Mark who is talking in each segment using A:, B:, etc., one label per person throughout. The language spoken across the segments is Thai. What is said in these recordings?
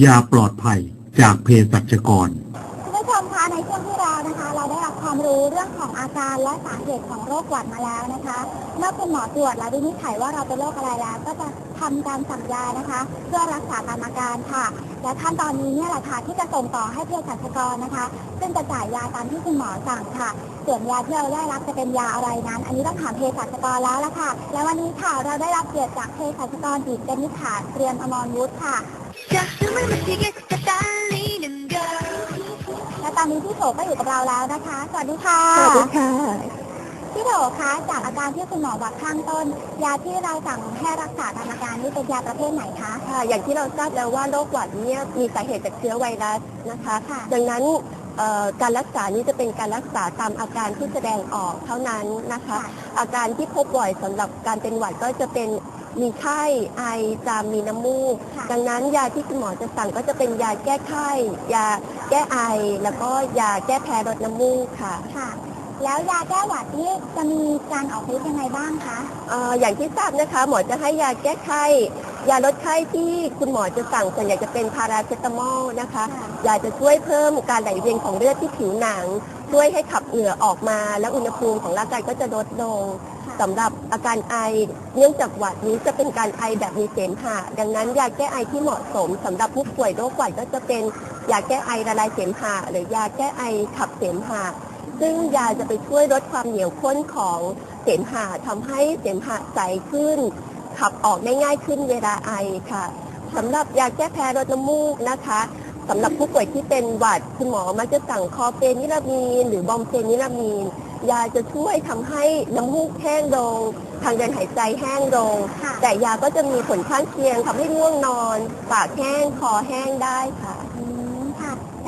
A: ยาปลอดภัยจากเภสัชกร
B: คุณผู้ชมคะในช่วงที่แล้วนะคะ เราได้รับความรู้เรื่องของอาการและสาเหตุของโรคหวัดมาแล้วนะคะเมื่อคุณหมอตรวจและวินิจฉัยว่าเราเป็นโรคอะไรแล้ว ก็จะทำการสั่งยานะคะ เพื่อรักษาตามอาการค่ะ และขั้นตอนนี้เนี่ยแหละค่ะที่จะส่งต่อให้เภสัชกรนะคะ ซึ่งจะจ่ายยาตามที่คุณหมอสั่งค่ะ ส่วนยาที่เราได้รับจะเป็นยาอะไรนั้น อันนี้ต้องถามเภสัชกรแล้วละค่ะ และวันนี้ค่ะเราได้รับเกียรติจากเภสัชกรดิกนิษฐาเตรียมอมรยุฒิค่ะและตอนนี้พี่โสก็อยู่กับเราแล้วนะคะ สวัสดีค่ะ
C: สวัสดีค่ะ
B: พี่โถคะจากอาการที่คุณหมอบอกข้างต้น ยาที่เราสั่งให้รักษาตามอาการนี้เป็นยาประเภทไหนคะ
C: ค่ะอย่างที่เราทราบแล้วว่าโรคหวัดเนี่ยมีสาเหตุจากเชื้อไวรัสนะคะ
B: ค่ะ
C: ดังนั้นเอ่อการรักษานี้จะเป็นการรักษาตามอาการที่แสดงออกเท่านั้นนะคะ อาการที่พบบ่อยสำหรับการเป็นหวัดก็จะเป็นมีไข้ไอจามมีน้ำมูก
B: ค่ะ
C: ดังนั้นยาที่คุณหมอจะสั่งก็จะเป็นยาแก้ไข้ ยาแก้ไอ แล้วก็ยาแก้แพ้ลดน้ำมูกค่ะ
B: ค่ะ แล้วยาแก้หวัดนี่จะมีการออกฤทธิ์ยังไงบ้างคะ
C: เอ่ออย่างที่ทราบนะคะ หมอจะให้ยาแก้ไข้ยาลดไข้ที่คุณหมอจะสั่งส่วนใหญ่จะเป็นพาราเซตามอลนะคะ
B: ค่ะ
C: ยาจะช่วยเพิ่มการไหลเวียนของเลือดที่ผิวหนัง ช่วยให้ขับเหงื่อออกมา และอุณหภูมิของร่างกายก็จะลดลง
B: ค่ะ
C: สำหรับอาการไอเนื่องจากหวัดนี้จะเป็นการไอแบบมีเสมหะดังนั้นยาแก้ไอที่เหมาะสมสำหรับผู้ป่วยโรคหวัดก็จะเป็นยาแก้ไอละลายเสมหะหรือยาแก้ไอขับเสมหะ ซึ่งยาจะไปช่วยลดความเหนียวข้นของเสมหะทำให้เสมหะใสขึ้น ขับออกได้ง่ายขึ้นเวลาไอค่ะสำหรับยาแก้แพ้ลดน้ำมูกนะคะสำหรับผู้ป่วยที่เป็นหวัดคุณหมอมักจะสั่งคอเฟนิลามีน หรือบอมเฟนิลามีน ยาจะช่วยทำให้น้ำมูกแห้งลงทางเดินหายใจแห้งลง
B: ค่ะ
C: แต่ยาก็จะมีผลข้างเคียงทำให้ง่วงนอน ปากแห้งคอแห้งได้ค่ะ
B: อืมค่ะ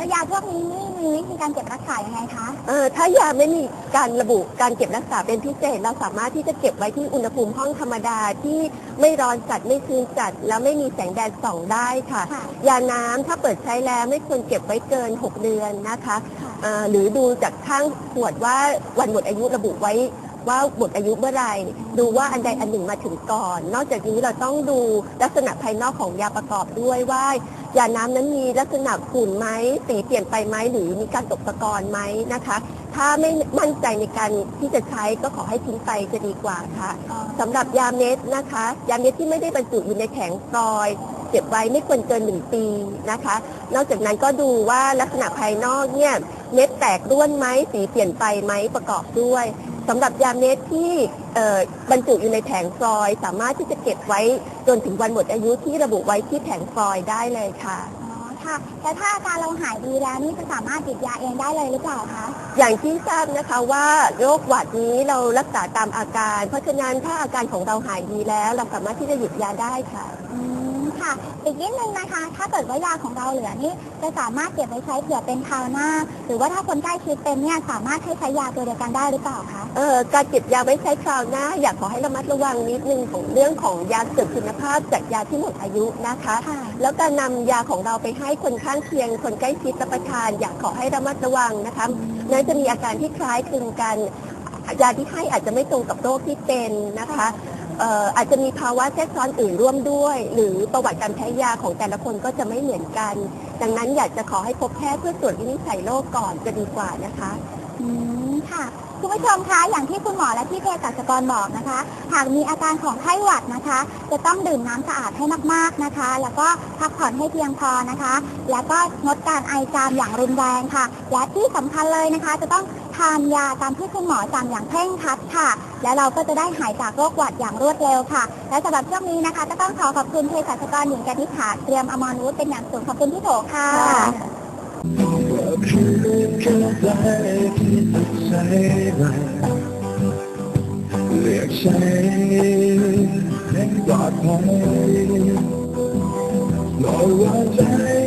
B: แล้วยาพวกนี้นี่มีวิธีการเก็บรักษายังไงคะ
C: เออถ้ายาไม่มีการระบุการเก็บรักษาเป็นพิเศษ เราสามารถที่จะเก็บไว้ที่อุณหภูมิห้องธรรมดาที่ไม่ร้อนจัดไม่ชื้นจัด แล้วไม่มีแสงแดดส่องได้ค่ะ
B: ค่ะ
C: ยาน้ำถ้าเปิดใช้แล้วไม่ควรเก็บไว้เกิน 6 เดือนนะคะ
B: ค่ะ
C: เอ่อหรือดูจากข้างขวดว่าวันหมดอายุระบุไว้ ว่าหมดอายุเมื่อไหร่ดูว่าอันใดอันหนึ่งมาถึงก่อน นอกจากนี้เราต้องดูลักษณะภายนอกของยาประกอบด้วยว่ายาน้ำนั้นมีลักษณะขุ่นไหมสีเปลี่ยนไปไหมหรือมีการตกตะกอนไหมนะคะ ถ้าไม่มั่นใจในการที่จะใช้ก็ขอให้ทิ้งไปจะดีกว่าค่ะ
B: อ๋อ
C: สำหรับยาเม็ดนะคะ ยาเม็ดที่ไม่ได้บรรจุอยู่ในแผงฟลอยเก็บไว้ไม่ควรเกินหนึ่งปีนะคะ นอกจากนั้นก็ดูว่าลักษณะภายนอกเนี่ยเม็ดแตกร่วนไหมสีเปลี่ยนไปไหมประกอบด้วย สำหรับยาเม็ดที่บรรจุอยู่ในแผงฟลอย สามารถที่จะเก็บไว้จนถึงวันหมดอายุที่ระบุไว้ที่แผงฟลอยได้เลยค่ะ
B: ค่ะ แล้วถ้าอาการเราหายดีแล้วนี่จะสามารถหยุดยาเองได้เลยหรือเปล่าคะ
C: อย่างที่ทราบนะคะว่าโรคหวัดนี้เรารักษาตามอาการ เพราะฉะนั้นถ้าอาการของเราหายดีแล้ว เราสามารถที่จะหยุดยาได้ค่ะ
B: อืมค่ะ อีกนิดนึงนะคะ ถ้าเกิดว่ายาของเราเหลือนี่จะสามารถเก็บไว้ใช้เผื่อเป็นคราวหน้า หรือว่าถ้าคนใกล้ชิดเป็นเนี่ยสามารถให้ใช้ยาตัวเดียวกันได้หรือเปล่าคะ
C: เอ่อการเก็บยาไว้ใช้คราวหน้า อยากขอให้ระมัดระวังนิดนึงของเรื่องของยาเสื่อมคุณภาพจากยาที่หมดอายุนะคะ
B: ค่ะ
C: แล้วการนำยาของเราไปให้คนข้างเคียง คนใกล้ชิดรับประทาน อยากขอให้ระมัดระวังนะคะนั้นจะมีอาการที่คล้ายคลึงกันยาที่ให้อาจจะไม่ตรงกับโรคที่เป็นนะคะเอ่ออาจจะมีภาวะแทรกซ้อนอื่นร่วมด้วย หรือประวัติการใช้ยาของแต่ละคนก็จะไม่เหมือนกัน ดังนั้นอยากจะขอให้พบแพทย์เพื่อตรวจวินิจฉัยโรคก่อนจะดีกว่านะคะ
B: อืม ค่ะคุณผู้ชมคะอย่างที่คุณหมอและที่เภสัชกรบอกนะคะ หากมีอาการของไข้หวัดนะคะ จะต้องดื่มน้ำสะอาดให้มากๆนะคะ แล้วก็พักผ่อนให้เพียงพอนะคะ แล้วก็งดการไอจามอย่างรุนแรงค่ะ และที่สำคัญเลยนะคะ จะต้องทานยาตามที่คุณหมอสั่งอย่างเคร่งครัดค่ะ และเราก็จะได้หายจากโรคหวัดอย่างรวดเร็วค่ะ และสำหรับช่วงนี้นะคะก็ต้องขอขอบคุณเภสัชกรหญิงกนิษฐาเตรียมอมรวุฒิเป็นอย่างสูงขอบคุณพี่โถค่ะ
D: เรียกใช้ให้ปลอดภัยรอไว้